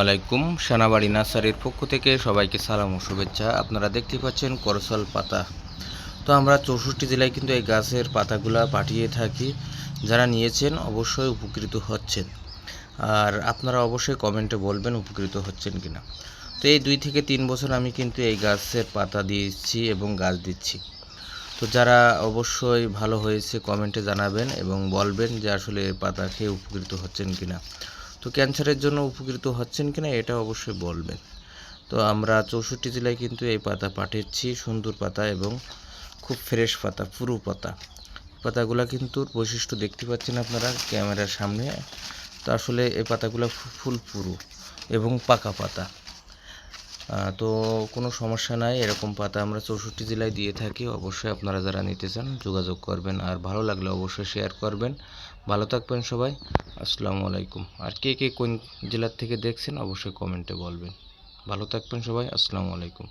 আলাইকুম সেনাবাড়ি নার্সারির পক্ষ থেকে সবাইকে সালাম ও শুভেচ্ছা। আপনারা দেখতে পাচ্ছেন করসল পাতা। তো আমরা চৌষট্টি জেলায় কিন্তু এই গাছের পাতাগুলা পাঠিয়ে থাকি। যারা নিয়েছেন অবশ্যই উপকৃত হচ্ছেন। আর আপনারা অবশ্যই কমেন্টে বলবেন উপকৃত হচ্ছেন কিনা। তো এই দুই থেকে তিন বছর আমি কিন্তু এই গাছের পাতা দিচ্ছি এবং গাছ দিচ্ছি। তো যারা অবশ্যই ভালো হয়েছে কমেন্টে জানাবেন এবং বলবেন যে আসলে পাতা খেয়ে উপকৃত হচ্ছেন কিনা। তো ক্যান্সারের জন্য উপকৃত হচ্ছেন কিনা এটা অবশ্যই বলবেন। তো আমরা চৌষট্টি জেলায় কিন্তু এই পাতা পাঠিয়েছি, সুন্দর পাতা এবং খুব ফ্রেশ পাতা, পুরু পাতা। পাতাগুলো কিন্তু বৈশিষ্ট্য দেখতে পাচ্ছেন আপনারা ক্যামেরার সামনে। তো আসলে এই পাতাগুলো ফুল পুরু এবং পাকা পাতা। তো কোনো সমস্যা নাই, এরকম পাতা আমরা চৌষট্টি জেলায় দিয়ে থাকি, অবশ্যই আপনারা যারা নিতে চান যোগাযোগ করবেন, আর ভালো লাগলে অবশ্যই শেয়ার করবেন। ভালো থাকবেন সবাই, আসসালামু আলাইকুম। আর কে কে কোন জেলার থেকে দেখছেন, অবশ্যই কমেন্টে বলবেন। ভালো থাকবেন সবাই, আসসালামু আলাইকুম।